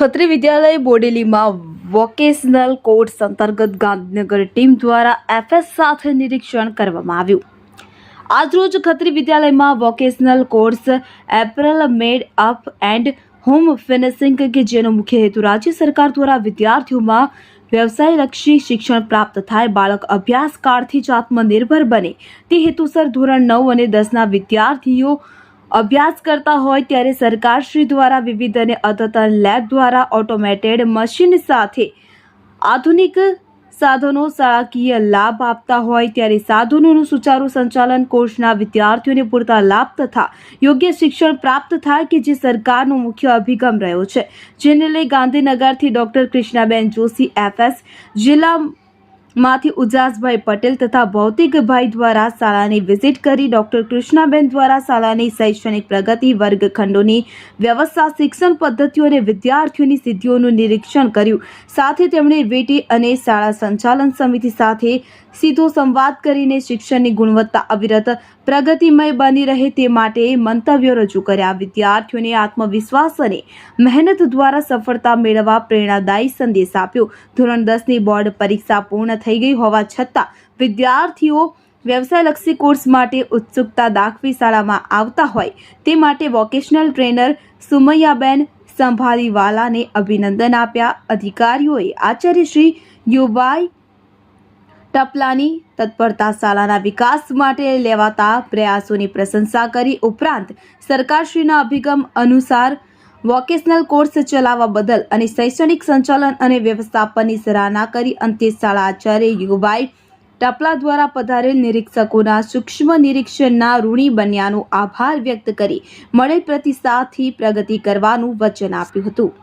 ખત્રી વિદ્યાલય બોડેલીમાં vocational course અંતર્ગત Gandhinagar team દ્વારા એફએસ સાથે નિરીક્ષણ કરવામાં આવ્યું. આજરોજ ખત્રી વિદ્યાલયમાં vocational course apparel made up and home finishing કે જેનો મુખ્ય હેતુ રાજ્ય સરકાર દ્વારા વિદ્યાર્થીઓમાં વ્યવસાયલક્ષી શિક્ષણ પ્રાપ્ત થાય, બાળક અભ્યાસ કાળથી જ આત્મનિર્ભર બને. તે હેતુસર ધોરણ નવ અને દસના વિદ્યાર્થીઓ અભ્યાસ કરતા હોય ત્યારે સરકારશ્રી દ્વારા વિવિધ અને અદ્યતન લેબ દ્વારા ઓટોમેટેડ મશીન સાથે આધુનિક સાધનો શાળાકીય લાભ આપતા હોય ત્યારે સાધનોનું સુચારુ સંચાલન કોર્સના વિદ્યાર્થીઓને પૂરતા લાભ તથા યોગ્ય શિક્ષણ પ્રાપ્ત થાય કે જે સરકારનો મુખ્ય અભિગમ રહ્યો છે. જેને લઈ ગાંધીનગરથી ડોક્ટર કૃષ્ણાબેન જોશી, એફએસ, જિલ્લા માંથી ઉજાસભાઈ પટેલ તથા ભૌતિકભાઈ દ્વારા શાળાની વિઝિટ કરી ડોક્ટર કૃષ્ણાબેન દ્વારા શાળાની શૈક્ષણિક પ્રગતિ, વર્ગખંડોની વ્યવસ્થા, શિક્ષણ પદ્ધતિઓ અને વિદ્યાર્થીઓની સિદ્ધિઓનું નિરીક્ષણ કર્યું. સાથે તેમણે વીટી અને શાળા સંચાલન સમિતિ સાથે સીધો સંવાદ કરીને શિક્ષણની ગુણવત્તા અવિરત, પ્રગતિમય બની રહે તે માટે મંતવ્યો રજૂ કર્યા. વિદ્યાર્થીઓને આત્મવિશ્વાસ અને મહેનત દ્વારા સફળતા મેળવવા પ્રેરણાદાયી સંદેશ આપ્યો. ધોરણ દસની બોર્ડ પરીક્ષા પૂર્ણ થઈ ગઈ હોવા છતાં વિદ્યાર્થીઓ વ્યવસાયલક્ષી કોર્સ માટે ઉત્સુકતા દાખવી શાળામાં આવતા હોય તે માટે વોકેશનલ ટ્રેનર સુમૈયાબેન સંભાળીવાલાને અભિનંદન આપ્યા. અધિકારીઓએ આચાર્ય શ્રી યુવાઈ ટપલાની તત્પરતા શાળાના વિકાસ માટે લેવાતા પ્રયાસોની પ્રશંસા કરી. ઉપરાંત સરકારશ્રીના અભિગમ અનુસાર વોકેશનલ કોર્સ ચલાવવા બદલ અને શૈક્ષણિક સંચાલન અને વ્યવસ્થાપનની સરાહના કરી અંતે શાળા આચાર્ય યુવાઈ ટપલા દ્વારા પધારેલ નિરીક્ષકોના સૂક્ષ્મ નિરીક્ષણના ઋણી બન્યાનો આભાર વ્યક્ત કરી મળેલ પ્રતિસાદથી પ્રગતિ કરવાનું વચન આપ્યું હતું.